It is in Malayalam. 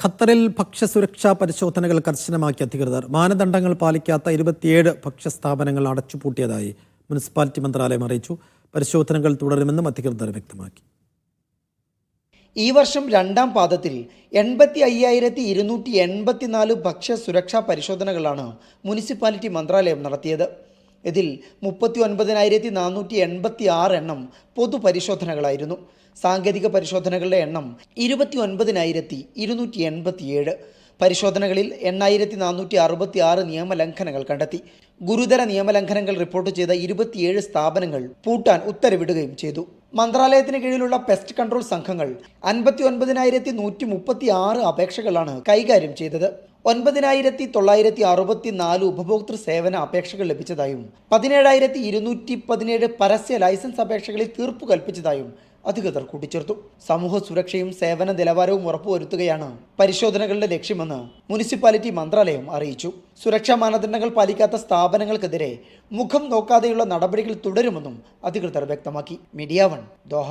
ഖത്തറിൽ ഭക്ഷ്യസുരക്ഷാ പരിശോധനകൾ കർശനമാക്കി അധികൃതർ. മാനദണ്ഡങ്ങൾ പാലിക്കാത്ത ഇരുപത്തിയേഴ് ഭക്ഷ്യസ്ഥാപനങ്ങൾ അടച്ചുപൂട്ടിയതായി മുനിസിപ്പാലിറ്റി മന്ത്രാലയം അറിയിച്ചു. പരിശോധനകൾ തുടരുമെന്നും അധികൃതർ വ്യക്തമാക്കി. ഈ വർഷം രണ്ടാം പാദത്തിൽ എൺപത്തി അയ്യായിരത്തി ഇരുന്നൂറ്റി എൺപത്തിനാല് ഭക്ഷ്യ സുരക്ഷാ പരിശോധനകളാണ് മുനിസിപ്പാലിറ്റി മന്ത്രാലയം നടത്തിയത്. ഇതിൽ മുപ്പത്തി ഒൻപതിനായിരത്തി നാനൂറ്റി എൺപത്തി ആറ് എണ്ണം പൊതുപരിശോധനകളായിരുന്നു. സാങ്കേതിക പരിശോധനകളുടെ എണ്ണം ഇരുപത്തി ഒൻപതിനായിരത്തി ഇരുന്നൂറ്റി എൺപത്തിയേഴ് പരിശോധനകളിൽ എണ്ണായിരത്തി നാനൂറ്റി അറുപത്തി ആറ് നിയമലംഘനങ്ങൾ കണ്ടെത്തി. ഗുരുതര നിയമലംഘനങ്ങൾ റിപ്പോർട്ട് ചെയ്ത ഇരുപത്തിയേഴ് സ്ഥാപനങ്ങൾ പൂട്ടാൻ ഉത്തരവിടുകയും ചെയ്തു. മന്ത്രാലയത്തിന് കീഴിലുള്ള പെസ്റ്റ് കൺട്രോൾ സംഘങ്ങൾ അൻപത്തി ഒൻപതിനായിരത്തി നൂറ്റി മുപ്പത്തി ആറ് അപേക്ഷകളാണ് കൈകാര്യം ചെയ്തത്. ഒൻപതിനായിരത്തി തൊള്ളായിരത്തി അറുപത്തി നാല് ഉപഭോക്തൃ സേവന അപേക്ഷകൾ ലഭിച്ചതായും പതിനേഴായിരത്തി ഇരുന്നൂറ്റി പതിനേഴ് പരസ്യ ലൈസൻസ് അപേക്ഷകളിൽ തീർപ്പ് കൽപ്പിച്ചതായും അധികൃതർ കൂട്ടിച്ചേർത്തു. സമൂഹ സുരക്ഷയും സേവന നിലവാരവും ഉറപ്പുവരുത്തുകയാണ് പരിശോധനകളുടെ ലക്ഷ്യമെന്ന് മുനിസിപ്പാലിറ്റി മന്ത്രാലയം അറിയിച്ചു. സുരക്ഷാ മാനദണ്ഡങ്ങൾ പാലിക്കാത്ത സ്ഥാപനങ്ങൾക്കെതിരെ മുഖം നോക്കാതെയുള്ള നടപടികൾ തുടരുമെന്നും അധികൃതർ വ്യക്തമാക്കി. Media one Doha.